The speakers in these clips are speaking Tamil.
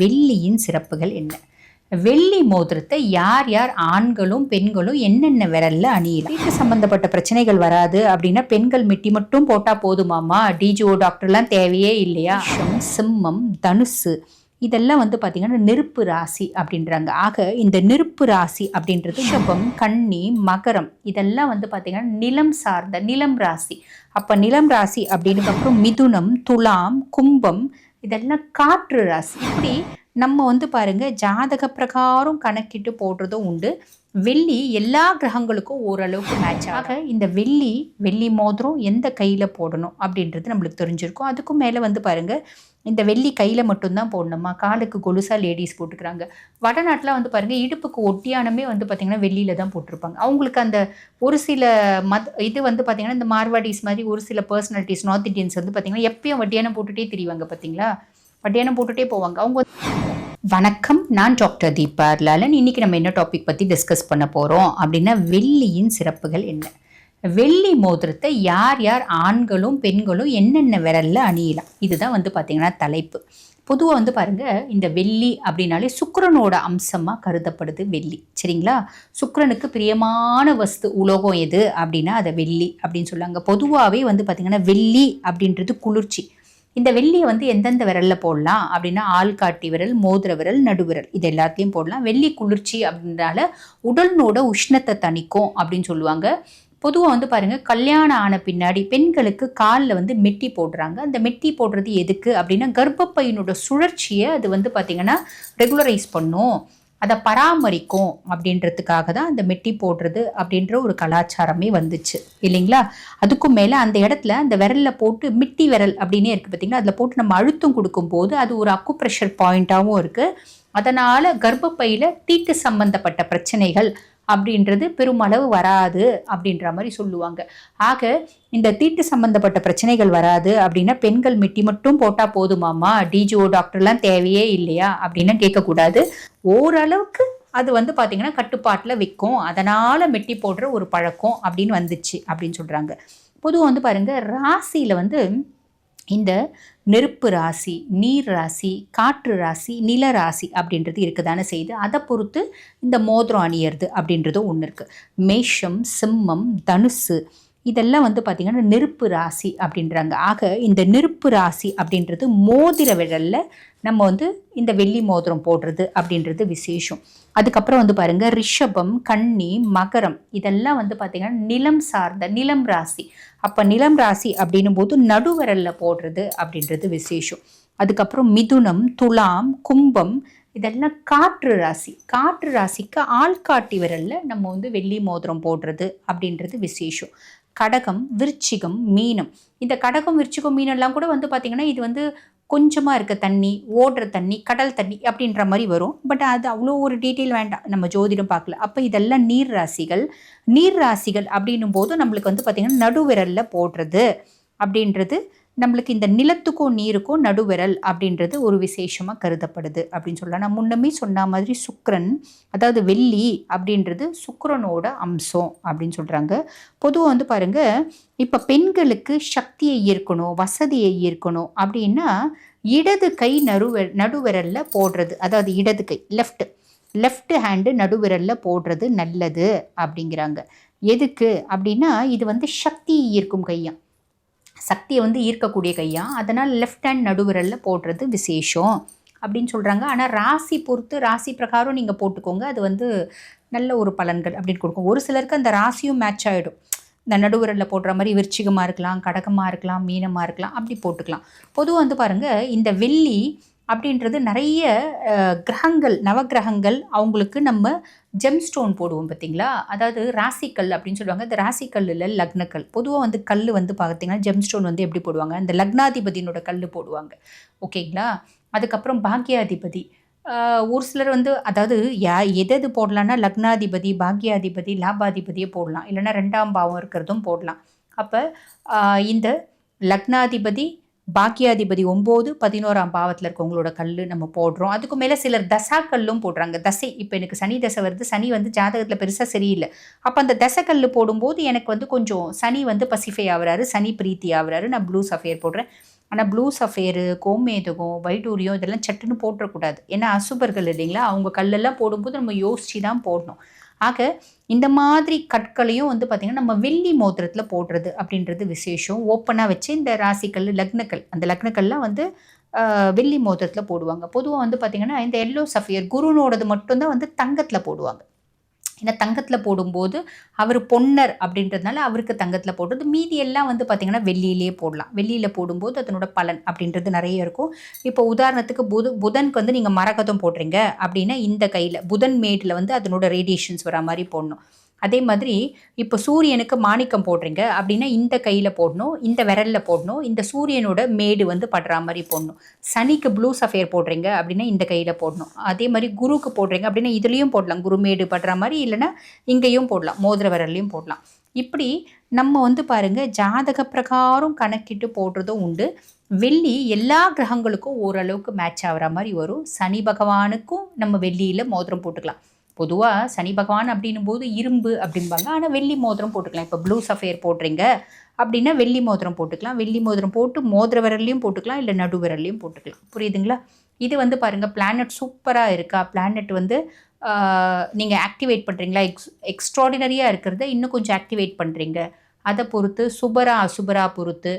வெள்ளியின் சிறப்புகள் என்ன? வெள்ளி மோதிரத்தை யார் யார் ஆண்களும் பெண்களும் என்னென்ன விரல்ல அணியலாம்? வீட்டு சம்பந்தப்பட்ட பிரச்சனைகள் வராது அப்படின்னா பெண்கள் மிட்டி மட்டும் போட்டா போதுமாமா டிஜிஓ டாக்டர்லாம் தேவையே இல்லையா? சிம்மம் தனுசு. இதெல்லாம் வந்து பார்த்திங்கன்னா நெருப்பு ராசி அப்படின்றாங்க. ஆக இந்த நெருப்பு ராசி அப்படின்றது ரிஷபம் கன்னி மகரம். இதெல்லாம் வந்து பார்த்திங்கன்னா நிலம் சார்ந்த நிலம் ராசி. அப்போ நிலம் ராசி அப்படின்னு அப்புறம் மிதுனம் துலாம் கும்பம் இதெல்லாம் காற்று ராசி. இப்படி நம்ம வந்து பாருங்க ஜாதக பிரகாரம் கணக்கிட்டு போடுறதும் உண்டு. வெள்ளி எல்லா கிரகங்களுக்கும் ஓரளவுக்கு மேட்ச் ஆக இந்த வெள்ளி வெள்ளி மோதிரம் எந்த கையில் போடணும் அப்படின்றது நம்மளுக்கு தெரிஞ்சிருக்கும். அதுக்கும் மேலே வந்து பாருங்கள் இந்த வெள்ளி கையில் மட்டும்தான் போடணுமா? காலுக்கு கொலுசா லேடிஸ் போட்டுக்கிறாங்க. வடநாட்டில் வந்து பாருங்கள் இடுப்புக்கு ஒட்டியானமே வந்து பார்த்திங்கன்னா வெள்ளியில் தான் போட்டிருப்பாங்க. அவங்களுக்கு அந்த ஒரு சில மத் இது வந்து பார்த்திங்கன்னா இந்த மார்வாடிஸ் மாதிரி ஒரு சில பர்சனாலிட்டிஸ் நார்த் இந்தியன்ஸ் வந்து பார்த்திங்கன்னா எப்பயும் வட்டியானம் போட்டுகிட்டே திரிவாங்க பார்த்தீங்களா வட்டியானம் போட்டுகிட்டே போவாங்க. அவங்க வணக்கம் நான் டாக்டர் தீபா லாலன் இன்னைக்கு நம்ம என்ன டாபிக் பற்றி டிஸ்கஸ் பண்ண போகிறோம் அப்படின்னா வெள்ளியின் சிறப்புகள் என்ன? வெள்ளி மோதிரத்தை யார் யார் ஆண்களும் பெண்களும் என்னென்ன விரலில் அணியலாம்? இதுதான் வந்து பார்த்திங்கன்னா தலைப்பு. பொதுவாக வந்து பாருங்க இந்த வெள்ளி அப்படின்னாலே சுக்கரனோட அம்சமாக கருதப்படுது வெள்ளி. சரிங்களா? சுக்கரனுக்கு பிரியமான வஸ்து உலோகம் எது அப்படின்னா அதை வெள்ளி அப்படின்னு சொல்லுவாங்க. பொதுவாகவே வந்து பார்த்திங்கன்னா வெள்ளி அப்படின்றது குளிர்ச்சி. இந்த வெள்ளியை வந்து எந்தெந்த விரலில் போடலாம்? அப்படின்னா ஆள்காட்டி விரல் மோதிர விரல் நடுவிரல் இது எல்லாத்தையும் போடலாம். வெள்ளி குளிர்ச்சி அப்படின்றனால உடலினோட உஷ்ணத்தை தணிக்கும் அப்படின்னு சொல்லுவாங்க. பொதுவாக வந்து பாருங்கள் கல்யாணம் ஆன பின்னாடி பெண்களுக்கு காலில் வந்து மெட்டி போடுறாங்க. அந்த மெட்டி போடுறது எதுக்கு அப்படின்னா கர்ப்பப்பையினோட சுழற்சியை அது வந்து பார்த்திங்கன்னா ரெகுலரைஸ் பண்ணும். அதை பராமரிக்கும் அப்படின்றதுக்காக தான் அந்த மெட்டி போடுறது அப்படின்ற ஒரு கலாச்சாரமே வந்துச்சு இல்லைங்களா? அதுக்கும் மேலே அந்த இடத்துல அந்த விரலில் போட்டு மிட்டி விரல் அப்படின்னே இருக்குது பார்த்தீங்களா அதில் போட்டு நம்ம அழுத்தம் கொடுக்கும்போது அது ஒரு அக்குப்ரெஷர் பாயிண்ட்டாகவும் இருக்குது அதனால் கர்ப்பப்பையில் தீட்டு சம்பந்தப்பட்ட பிரச்சனைகள் அப்படின்றது பெருமளவு வராது அப்படின்ற மாதிரி சொல்லுவாங்க. ஆக இந்த தீட்டு சம்பந்தப்பட்ட பிரச்சனைகள் வராது அப்படின்னா பெண்கள் மிட்டி மட்டும் போட்டால் போதுமாமா டிஜிஓ டாக்டர்லாம் தேவையே இல்லையா? அப்படின்னு கேட்கக்கூடாது. ஓரளவுக்கு அது வந்து பார்த்திங்கன்னா கட்டுப்பாட்டில் விற்கும். அதனால் மெட்டி போடுற ஒரு பழக்கம் அப்படின்னு வந்துச்சு அப்படின்னு சொல்கிறாங்க பொதுவாக வந்து பாருங்கள் ராசியில் வந்து இந்த நெருப்பு ராசி நீர் ராசி காற்று ராசி நில ராசி அப்படின்றது இருக்குதானே செய்யுது. அதை பொறுத்து இந்த மோதிரம் அணியறது அப்படின்றதும் ஒன்று இருக்குது மேஷம் சிம்மம் தனுசு இதெல்லாம் வந்து பார்த்திங்கன்னா நெருப்பு ராசி அப்படின்றாங்க. ஆக இந்த நெருப்பு ராசி அப்படின்றது மோதிர விரலில் நம்ம வந்து இந்த வெள்ளி மோதிரம் போடுறது அப்படின்றது விசேஷம். அதுக்கப்புறம் வந்து பாருங்க ரிஷபம் கன்னி மகரம் இதெல்லாம் வந்து பார்த்திங்கன்னா நிலம் சார்ந்த நிலம் ராசி. அப்போ நிலம் ராசி அப்படின்னும் போது நடுவரலில் போடுறது அப்படின்றது விசேஷம். அதுக்கப்புறம் மிதுனம் துலாம் கும்பம் இதெல்லாம் காற்று ராசி. காற்று ராசிக்கு ஆள்காட்டி விரலில் நம்ம வந்து வெள்ளி மோதிரம் போடுறது அப்படின்றது விசேஷம். கடகம் விருச்சிகம் மீனம். இந்த கடகம் விருச்சிகம் மீனெல்லாம் கூட வந்து பார்த்திங்கன்னா இது வந்து கொஞ்சமாக இருக்க தண்ணி ஓடுற தண்ணி கடல் தண்ணி அப்படின்ற மாதிரி வரும். பட் அது அவ்வளோ ஒரு டீட்டெயில் வேண்டாம். நம்ம ஜோதிடம் பார்க்கல. அப்போ இதெல்லாம் நீர் ராசிகள். நீர் ராசிகள் அப்படின்னும் போது நம்மளுக்கு வந்து பார்த்திங்கன்னா நடுவிரலில் போடுறது அப்படின்றது நம்மளுக்கு இந்த நிலத்துக்கும் நீருக்கும் நடுவிரல் அப்படின்றது ஒரு விசேஷமாக கருதப்படுது அப்படின்னு சொல்லலாம். நான் முன்னமே சொன்ன மாதிரி சுக்கரன் அதாவது வெள்ளி அப்படின்றது சுக்கரனோட அம்சம் அப்படின்னு சொல்கிறாங்க பொதுவாக வந்து பாருங்க இப்போ பெண்களுக்கு சக்தியை ஈர்க்கணும் வசதியை ஈர்க்கணும் அப்படின்னா இடது கை நடுவ நடுவிரலில் போடுறது அதாவது இடது கை லெஃப்ட் லெஃப்ட் ஹேண்டு நடுவிரலில் போடுறது நல்லது அப்படிங்கிறாங்க. எதுக்கு அப்படின்னா இது வந்து சக்தி ஈர்க்கும் கையாக சக்தியை வந்து ஈர்க்கக்கூடிய கையாக அதனால் லெஃப்ட் ஹேண்ட் நடுவிரலில் போடுறது விசேஷம் அப்படின்னு சொல்கிறாங்க ஆனால் ராசி பொறுத்து ராசி பிரகாரம் நீங்கள் போட்டுக்கோங்க. அது வந்து நல்ல ஒரு பலன்கள் அப்படின்னு கொடுக்கும். ஒரு சிலருக்கு அந்த ராசியும் மேட்ச் ஆகிடும் இந்த நடுவிரலில் போடுற மாதிரி விருச்சிகமாக இருக்கலாம் கடகமாக இருக்கலாம் மீனமாக இருக்கலாம் அப்படி போட்டுக்கலாம். பொதுவாக வந்து பாருங்கள் இந்த வெள்ளி அப்படின்றது நிறைய கிரகங்கள் நவக்கிரகங்கள் அவங்களுக்கு நம்ம ஜெம் ஸ்டோன் போடுவோம் பார்த்தீங்களா? அதாவது ராசிக்கல் அப்படின்னு சொல்லுவாங்க. இந்த ராசிக்கல் இல்லை லக்னக்கல். பொதுவாக வந்து கல் வந்து பார்த்தீங்கன்னா ஜெம் ஸ்டோன் வந்து எப்படி போடுவாங்க? இந்த லக்னாதிபதியினோட கல் போடுவாங்க. ஓகேங்களா? அதுக்கப்புறம் பாக்கியாதிபதி ஒரு சிலர் வந்து அதாவது யா எது எது லக்னாதிபதி பாக்கியாதிபதி லாபாதிபதியே போடலாம். இல்லைன்னா ரெண்டாம் பாவம் இருக்கிறதும் போடலாம். அப்போ இந்த லக்னாதிபதி பாக்கியாதிபதி ஒம்பது பதினோராம் பாவத்தில் இருக்கவங்களோட கல் நம்ம போடுறோம். அதுக்கு மேலே சிலர் தசா கல்லும் போடுறாங்க. தசை இப்போ எனக்கு சனி தசை வருது. சனி வந்து ஜாதகத்தில் பெருசாக சரியில்லை. அப்போ அந்த தசை கல் போடும்போது எனக்கு வந்து கொஞ்சம் சனி வந்து பசிஃபை ஆகுறாரு. சனி பிரீத்தி ஆகுறாரு. நான் ப்ளூ சஃபேர் போடுறேன். ஆனால் ப்ளூ சஃபேரு கோமேதகம் வைடூரியம் இதெல்லாம் சட்டுன்னு போட்டுறக்கூடாது. ஏன்னா அசுபர்கள் இல்லைங்களா? அவங்க கல்லெல்லாம் போடும்போது நம்ம யோசித்து தான் போடணும். ஆக இந்த மாதிரி கற்களையும் வந்து பார்த்திங்கன்னா நம்ம வெள்ளி மோதிரத்தில் போடுறது அப்படின்றது விசேஷம். ஓப்பனாக வச்சு இந்த ராசிக்கல் லக்னக்கல் அந்த லக்னக்கல்லாம் வந்து வெள்ளி மோதிரத்தில் போடுவாங்க. பொதுவாக வந்து பார்த்திங்கன்னா இந்த எல்லோ சஃபியர் குருனோடது மட்டும்தான் வந்து தங்கத்தில் போடுவாங்க. ஏன்னா தங்கத்தில் போடும்போது அவர் பொன்னர் அப்படின்றதுனால அவருக்கு தங்கத்தில் போடுறது. மீதி எல்லாம் வந்து பார்த்திங்கன்னா வெள்ளியிலே போடலாம். வெள்ளியில் போடும்போது அதனோட பலன் அப்படின்றது நிறைய இருக்கும். இப்போ உதாரணத்துக்கு புது புதனுக்கு வந்து நீங்கள் மரகதம் போடுறீங்க அப்படின்னா இந்த கையில் புதன் மேடில் வந்து அதனோட ரேடியேஷன்ஸ் வர மாதிரி போடணும். அதே மாதிரி இப்போ சூரியனுக்கு மாணிக்கம் போடுறீங்க அப்படின்னா இந்த கையில் போடணும் இந்த விரலில் போடணும் இந்த சூரியனோட மேடு வந்து படுற மாதிரி போடணும். சனிக்கு ப்ளூ சஃபேர் போடுறீங்க அப்படின்னா இந்த கையில் போடணும். அதே மாதிரி குருவுக்கு போடுறீங்க அப்படின்னா இதுலேயும் போடலாம். குரு மேடு படுற மாதிரி இல்லைன்னா இங்கேயும் போடலாம். மோதிர விரல்லையும் போடலாம். இப்படி நம்ம வந்து பாருங்கள் ஜாதக பிரகாரம் கணக்கிட்டு போடுறதும் உண்டு. வெள்ளி எல்லா கிரகங்களுக்கும் ஓரளவுக்கு மேட்ச் ஆகிற மாதிரி வரும். சனி பகவானுக்கும் நம்ம வெள்ளியில் மோதிரம் போட்டுக்கலாம். பொதுவாக சனி பகவான் அப்படின்னும் போது இரும்பு அப்படிம்பாங்க. ஆனால் வெள்ளி மோதிரம் போட்டுக்கலாம். இப்போ ப்ளூ சஃபேர் போடுறீங்க அப்படின்னா வெள்ளி மோதிரம் போட்டுக்கலாம். வெள்ளி மோதிரம் போட்டு மோதிர விரல்லையும் போட்டுக்கலாம். இல்லை நடு விரல்லையும் போட்டுக்கலாம். புரியுதுங்களா? இது வந்து பாருங்கள் பிளானட் சூப்பராக இருக்கா? பிளானட் வந்து நீங்கள் ஆக்டிவேட் பண்ணுறீங்களா எக்ஸ் எக்ஸ்ட்ராடினரியாக இருக்கிறத இன்னும் கொஞ்சம் ஆக்டிவேட் பண்ணுறீங்க அதை பொறுத்து சுபரா அசுபரா பொறுத்து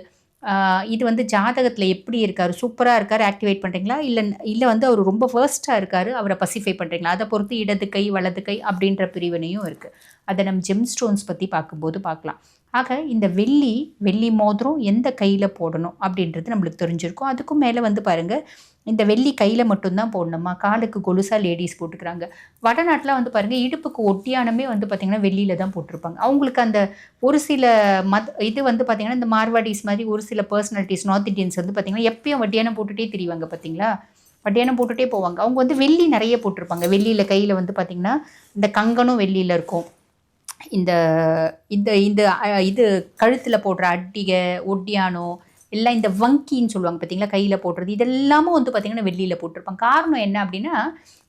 இது வந்து ஜாதகத்தில் எப்படி இருக்கார்? சூப்பராக இருக்கார்? ஆக்டிவேட் பண்ணுறீங்களா இல்லை இல்லை வந்து அவர் ரொம்ப ஃபர்ஸ்ட்டாக இருக்கார் அவரை பசிஃபை பண்ணுறீங்களா அதை பொறுத்து இடது கை வலது கை அப்படின்ற பிரிவினையும் இருக்குது அதை நம்ம ஜெம் ஸ்டோன்ஸ் பற்றி பார்க்கும்போது பார்க்கலாம். ஆக இந்த வெள்ளி வெள்ளி மோதிரம் எந்த கையில் போடணும் அப்படின்றது நம்மளுக்கு தெரிஞ்சிருக்கும். அதுக்கும் மேலே வந்து பாருங்கள் இந்த வெள்ளி கையில் மட்டும்தான் போடணுமா? காலுக்கு கொலுசாக லேடிஸ் போட்டுக்கிறாங்க. வடநாட்டில் வந்து பாருங்கள் இடுப்புக்கு ஒட்டியானமே வந்து பார்த்திங்கன்னா வெள்ளியில் தான் போட்டிருப்பாங்க. அவங்களுக்கு அந்த ஒரு சில மத் இது வந்து பார்த்திங்கன்னா இந்த மார்வாடிஸ் மாதிரி ஒரு சில பர்சனாலிட்டிஸ் நார்த் இந்தியன்ஸ் வந்து பார்த்திங்கன்னா எப்பயும் வட்டியானம் போட்டுகிட்டே தெரிவாங்க பார்த்தீங்களா வட்டியானம் போட்டுகிட்டே போவாங்க. அவங்க வந்து வெள்ளி நிறைய போட்டிருப்பாங்க. வெள்ளியில் கையில் வந்து பார்த்திங்கன்னா இந்த கங்கனும் வெள்ளியில் இருக்கும். இந்த இந்த இந்த இது கழுத்தில் போடுற அட்டிகை ஒட்டியானோ இல்லை இந்த வங்கின்னு சொல்லுவாங்க பார்த்தீங்களா கையில் போடுறது. இதெல்லாமும் வந்து பார்த்திங்கன்னா வெள்ளியில் போட்டிருப்பாங்க. காரணம் என்ன அப்படின்னா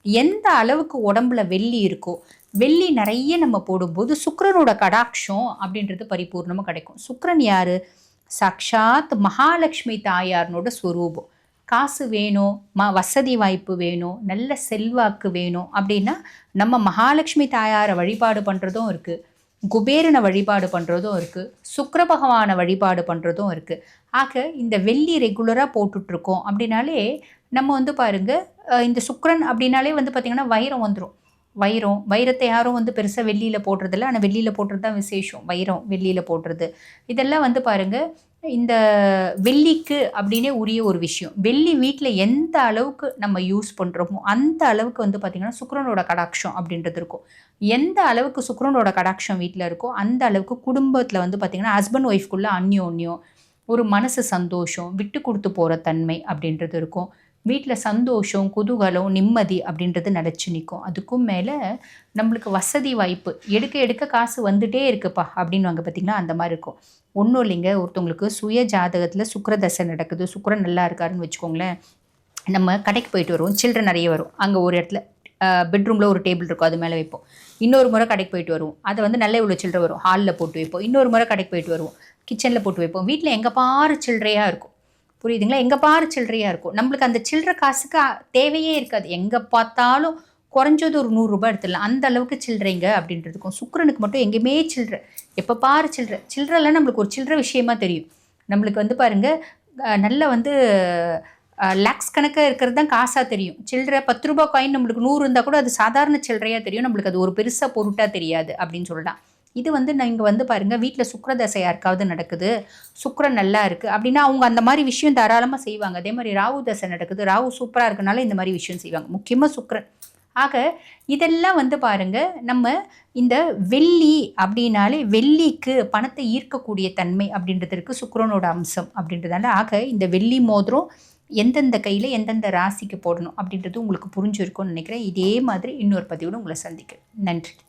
எந்த அளவுக்கு உடம்புல வெள்ளி இருக்கோ வெள்ளி நிறைய நம்ம போடும்போது சுக்கரனோட கடாட்சம் அப்படின்றது பரிபூர்ணமாக கிடைக்கும். சுக்கரன் யார்? சாக்ஷாத் மகாலட்சுமி தாயார்னோட ஸ்வரூபம் காசு வேணும் ம வசதி வாய்ப்பு வேணும் நல்ல செல்வாக்கு வேணும் அப்படின்னா நம்ம மகாலட்சுமி தாயாரை வழிபாடு பண்ணுறதும் இருக்குது குபேரனை வழிபாடு பண்ணுறதும் இருக்குது சுக்கர பகவானை வழிபாடு பண்ணுறதும் இருக்குது ஆக இந்த வெள்ளி ரெகுலராக போட்டுட்ருக்கோம் அப்படின்னாலே நம்ம வந்து பாருங்கள் இந்த சுக்கரன் அப்படின்னாலே வந்து பார்த்திங்கன்னா வைரம் வந்துடும் வைரம் வைரத்தை யாரும் வந்து பெருசாக வெள்ளியில் போடுறதில்ல. ஆனால் வெள்ளியில் போடுறது தான் விசேஷம். வைரம் வெள்ளியில் போடுறது. இதெல்லாம் வந்து பாருங்கள் இந்த வெள்ளிக்கு அப்படின்னே உரிய ஒரு விஷயம். வெள்ளி வீட்டில் எந்த அளவுக்கு நம்ம யூஸ் பண்ணுறோமோ அந்த அளவுக்கு வந்து பார்த்திங்கன்னா சுக்கரனோட கடாட்சம் அப்படின்றது இருக்கும். எந்த அளவுக்கு சுக்கரனோட கடாட்சம் வீட்டில் இருக்கோ அந்த அளவுக்கு குடும்பத்தில் வந்து பார்த்திங்கன்னா ஹஸ்பண்ட் ஒய்ஃப்குள்ளே அந்யோன்யம் ஒரு மனசு சந்தோஷம் விட்டு கொடுத்து போகிற தன்மை அப்படின்றது இருக்கும். வீட்டில் சந்தோஷம் குதூகலம் நிம்மதி அப்படின்றது நிலச்சி நிற்கும் அதுக்கும் மேலே நம்மளுக்கு வசதி வாய்ப்பு எடுக்க எடுக்க காசு வந்துட்டே இருக்குப்பா அப்படின்வாங்க பார்த்திங்கன்னா அந்த மாதிரி இருக்கும். ஒன்றும் இல்லைங்க. ஒருத்தவங்களுக்கு சுய ஜாதகத்தில் சுக்கரதசை நடக்குது சுக்கரன் நல்லா இருக்காருன்னு வச்சுக்கோங்களேன். நம்ம கடைக்கு போயிட்டு வருவோம். சில்ட்ரன் நிறைய வரும். அங்கே ஒரு இடத்துல பெட்ரூமில் ஒரு டேபிள் இருக்கும். அது மேலே வைப்போம். இன்னொரு முறை கடைக்கு போயிட்டு வருவோம். அதை வந்து நல்ல இவ்வளோ சில்லறை வரும். ஹாலில் போட்டு வைப்போம். இன்னொரு முறை கடைக்கு போயிட்டு வருவோம். கிச்சனில் போட்டு வைப்போம். வீட்டில் எங்கே பாரு சில்லறையாக இருக்கும். புரியுதுங்களா? எங்கே பாரு சில்லறையாக இருக்கும். நம்மளுக்கு அந்த சில்லற காசுக்கு தேவையே இருக்காது. எங்கே பார்த்தாலும் குறைஞ்சது ஒரு நூறுரூபா எடுத்துடலாம். அந்த அளவுக்கு சில்லறைங்க அப்படின்றதுக்கும். சுக்கரனுக்கு மட்டும் எங்கேயுமே சில்லற. எப்போ பாரு சில்லற. சில்லறலாம் நம்மளுக்கு ஒரு சில்லற விஷயமா தெரியும். நம்மளுக்கு வந்து பாருங்கள் நல்ல வந்து லேக்ஸ் கணக்காக இருக்கிறது தான் காசாக தெரியும். சில்லற பத்து ரூபா காயின் நம்மளுக்கு நூறு இருந்தால் கூட அது சாதாரண சில்லறையாக தெரியும். நம்மளுக்கு அது ஒரு பெருசாக பொருட்டாக தெரியாது அப்படின்னு சொல்லலாம். இது வந்து நீங்கள் வந்து பாருங்கள் வீட்டில் சுக்கரதசை யாருக்காவது நடக்குது. சுக்கரம் நல்லா இருக்குது அப்படின்னா அவங்க அந்த மாதிரி விஷயம் தாராளமாக செய்வாங்க. அதே மாதிரி ராகு தசை நடக்குது. ராகு சூப்பராக இருக்கனால இந்த மாதிரி விஷயம் செய்வாங்க. முக்கியமாக சுக்கரன். ஆக இதெல்லாம் வந்து பாருங்கள் நம்ம இந்த வெள்ளி அப்படின்னாலே வெள்ளிக்கு பணத்தை ஈர்க்கக்கூடிய தன்மை அப்படின்றதுக்கு சுக்கரனோட அம்சம் அப்படின்றதால ஆக இந்த வெள்ளி மோதிரம் எந்தெந்த கையில் எந்தெந்த ராசிக்கு போடணும் அப்படின்றது உங்களுக்கு புரிஞ்சிருக்கும்னு நினைக்கிறேன். இதே மாதிரி இன்னொரு பதிவோடு உங்களை சந்திக்கிறேன். நன்றி.